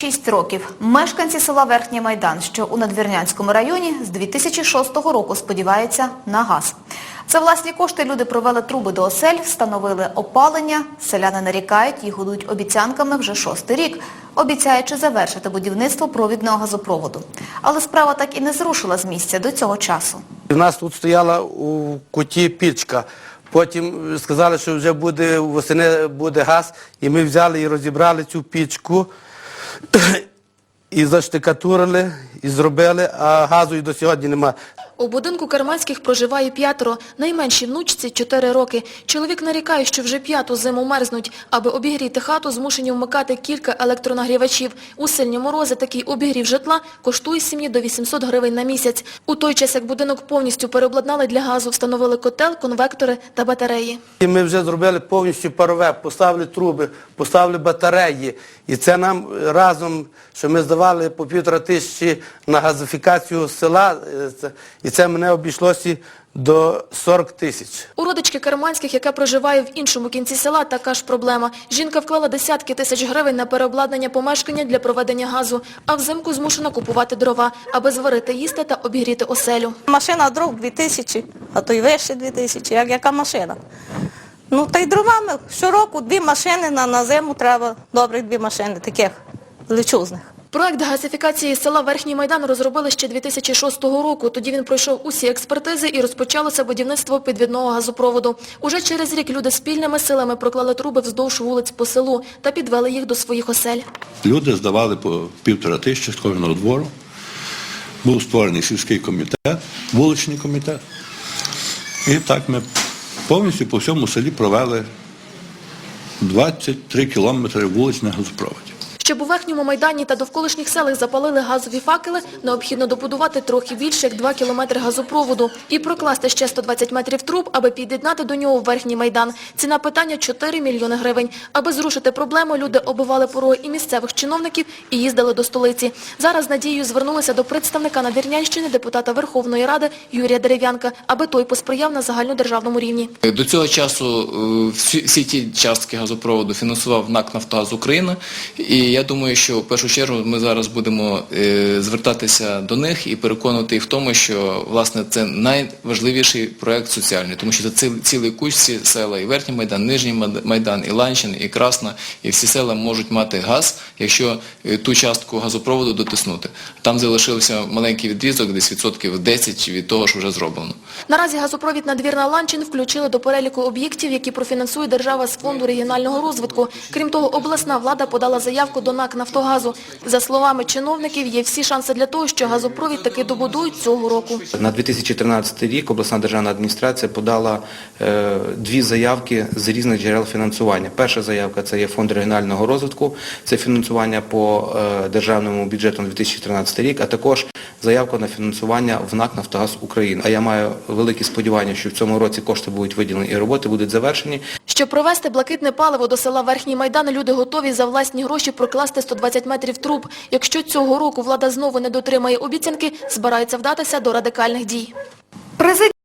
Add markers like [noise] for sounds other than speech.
Шість років. Мешканці села Верхній Майдан, що у Надвірнянському районі, з 2006 року сподіваються на газ. За власні кошти люди провели труби до осель, встановили опалення. Селяни нарікають, їх годують обіцянками вже шостий рік, обіцяючи завершити будівництво провідного газопроводу. Але справа так і не зрушила з місця до цього часу. У нас тут стояла у куті пічка. Потім сказали, що вже буде восени буде газ, і ми взяли і розібрали цю пічку, [coughs] і заштикатурили, і зробили, а газу і до сьогодні немає. У будинку Карманських проживає п'ятеро, найменшій внучці – 4 роки. Чоловік нарікає, що вже п'яту зиму мерзнуть. Аби обігріти хату, змушені вмикати кілька електронагрівачів. У сильні морози такий обігрів житла коштує сім'ї до 800 гривень на місяць. У той час, як будинок повністю переобладнали для газу, встановили котел, конвектори та батареї. І ми вже зробили повністю парове, поставили труби, поставили батареї. І це нам разом, що ми здавали по півтора тисячі на газифікацію села, е, і це мене обійшлося до 40 тисяч. У родички Карманських, яка проживає в іншому кінці села, така ж проблема. Жінка вклала десятки тисяч гривень на переобладнання помешкання для проведення газу, а взимку змушена купувати дрова, аби зварити їсти та обігріти оселю. Машина дров 2000, а то й вище 2000, як яка машина. Ну та й дровами щороку дві машини на, на зиму треба, добрих дві машини, таких величезних. Проект газифікації села Верхній Майдан розробили ще 2006 року. Тоді він пройшов усі експертизи і розпочалося будівництво підвідного газопроводу. Уже через рік люди спільними силами проклали труби вздовж вулиць по селу та підвели їх до своїх осель. Люди здавали по півтора тисячі з кожного двору. Був створений сільський комітет, вуличний комітет. І так ми повністю по всьому селі провели 23 кілометри вуличних газопроводів. Щоб у Верхньому Майдані та довколишніх селах запалили газові факели, необхідно добудувати трохи більше, як 2 кілометри газопроводу і прокласти ще 120 метрів труб, аби під'єднати до нього Верхній Майдан. Ціна питання – 4 мільйони гривень. Аби зрушити проблему, люди оббивали пороги і місцевих чиновників і їздили до столиці. Зараз з надією звернулися до представника Надвірнянщини, депутата Верховної Ради Юрія Дерев'янка, аби той посприяв на загальнодержавному рівні. До цього часу е, всі, ті частки газопроводу фінансував НАК «Нафтогаз України». І я думаю, що в першу чергу ми зараз будемо е, звертатися до них і переконувати їх в тому, що власне це найважливіший проект соціальний, тому що це цілий, всі села, і Верхній Майдан, Нижній Майдан, і Ланчин, і Красна, і всі села можуть мати газ, якщо е, ту частку газопроводу дотиснути. Там залишився маленький відрізок, десь відсотків 10 від того, що вже зроблено. Наразі газопровід надвірна Ланчин включили до переліку об'єктів, які профінансує держава з фонду регіонального розвитку. Крім того, обласна влада подала заявку до НАК «Нафтогазу». За словами чиновників, є всі шанси для того, що газопровід таки добудують цього року. На 2013 рік обласна державна адміністрація подала е, дві заявки з різних джерел фінансування. Перша заявка це є фонд регіонального розвитку, це фінансування по е, державному бюджету на 2013 рік, а також заявка на фінансування в НАК «Нафтогаз України». А я маю великі сподівання, що в цьому році кошти будуть виділені і роботи будуть завершені. Щоб провести блакитне паливо до села Верхній Майдан, люди готові за власні гроші прокласти 120 метрів труб. Якщо цього року влада знову не дотримає обіцянки, збираються вдатися до радикальних дій.